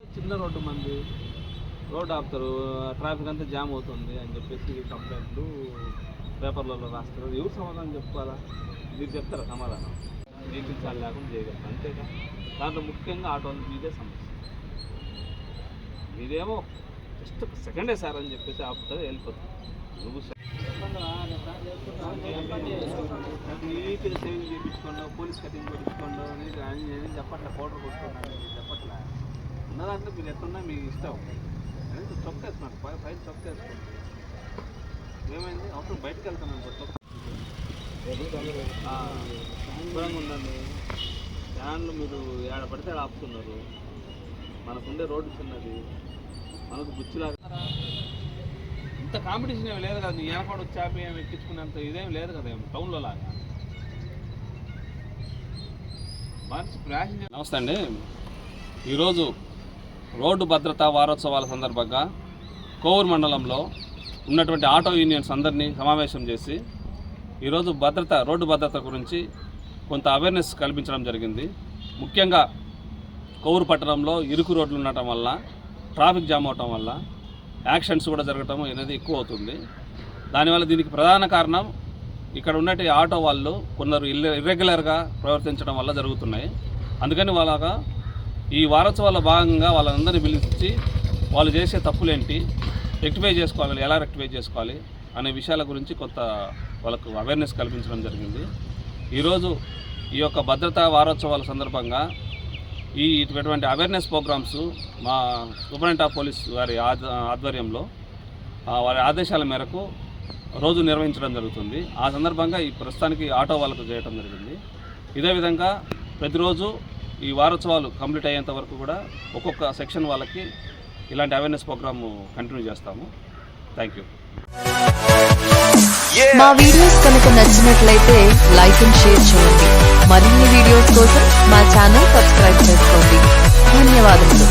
చిన్న రోడ్డు మంది. రోడ్ ఆపుతారు. ట్రాఫిక్ అంతా జామ్ అవుతుంది అని చెప్పేసి కంప్లైంట్లు పేపర్లలో రాస్తారు. ఎవరు సమాధానం చెప్పుకోవాలా? మీరు చెప్తారా సమాధానం? జీవించాలి లేకుండా చేయగలరు అంతేగా? దాంట్లో ముఖ్యంగా ఆటో మీదే సమస్య. మీదేమో జస్ట్ సెకండే సార్ అని చెప్పేసి ఆపుతారు వెళ్ళిపోతుంది నువ్వు నీట్గా సేవింగ్ చేయించుకోండి పోలీస్ కటింగ్ పెట్టించుకోండి అని చెప్పట్లే పౌడర్ కొట్టుకోండి చెప్పట్లే. ఉన్నదంటే మీరు ఎట్టున్నా మీకు ఇష్టం. అనేది చొక్క వేసుకున్నాడు పై పైన చొక్క వేసుకోండి ఏమైంది? అవసరం బయటకు వెళ్తున్నాను సార్ చొక్క శుభ్రంగా ఉండండి. ఫ్యాన్లు మీరు ఏడ పడితే ఆడ ఆపుతున్నారు. మనకుండే రోడ్డు చిన్నది. మనకు బుచ్చిలాగా ఇంత కాంపిటీషన్ ఏమి లేదు కదా. నీ ఏర్పాటు వచ్చాపి ఏమి ఎక్కించుకునేంత ఇదేం లేదు కదా ఏమి? టౌన్లో లాగా. మనిషి ప్యాసింజర్ నమస్తే అండి. ఈరోజు రోడ్డు భద్రతా వారోత్సవాల సందర్భంగా కోవూరు మండలంలో ఉన్నటువంటి ఆటో యూనియన్స్ అందరినీ సమావేశం చేసి ఈరోజు భద్రత రోడ్డు భద్రత గురించి కొంత అవేర్నెస్ కల్పించడం జరిగింది. ముఖ్యంగా కోవూరు పట్టణంలో ఇరుకు రోడ్లు ఉండటం వల్ల ట్రాఫిక్ జామ్ అవటం వల్ల యాక్సిడెంట్స్ కూడా జరగటం అనేది ఎక్కువ అవుతుంది. దానివల్ల దీనికి ప్రధాన కారణం ఇక్కడ ఉన్నటి ఆటో వాళ్ళు కొందరు ఇర్రె ఇర్రెగ్యులర్గా ప్రవర్తించడం వల్ల జరుగుతున్నాయి. అందుకని వాళ్ళగా ఈ వారోత్సవాల భాగంగా వాళ్ళందరినీ పిలిచి వాళ్ళు చేసే తప్పులేంటి రెక్టిఫై చేసుకోవాలి ఎలా రెక్టిఫై చేసుకోవాలి అనే విషయాల గురించి కొంత వాళ్ళకు అవేర్నెస్ కల్పించడం జరిగింది. ఈరోజు ఈ యొక్క భద్రతా వారోత్సవాల సందర్భంగా ఈ ఇటువంటి అవేర్నెస్ ప్రోగ్రామ్స్ మా సూపరింటెండెంట్ ఆఫ్ పోలీస్ వారి ఆధ్వర్యంలో వారి ఆదేశాల మేరకు రోజు నిర్వహించడం జరుగుతుంది. ఆ సందర్భంగా ఈ ప్రస్తుతానికి ఆటో వాళ్ళకు చేయడం జరిగింది. ఇదే విధంగా ప్రతిరోజు ఈ వారోత్సవాలు కంప్లీట్ అయ్యేంత వరకు కూడా ఒక్కొక్క సెక్షన్ వాళ్ళకి ఇలాంటి అవేర్నెస్ ప్రోగ్రామ్ కంటిన్యూ చేస్తాము. థ్యాంక్ యూ మా వీడియోస్ కనుక నచ్చినట్లయితే లైక్ అండ్ షేర్ చేయండి. మరిన్ని వీడియోస్ కోసం మా ఛానల్ సబ్స్క్రైబ్ చేసుకోండి. ధన్యవాదములు.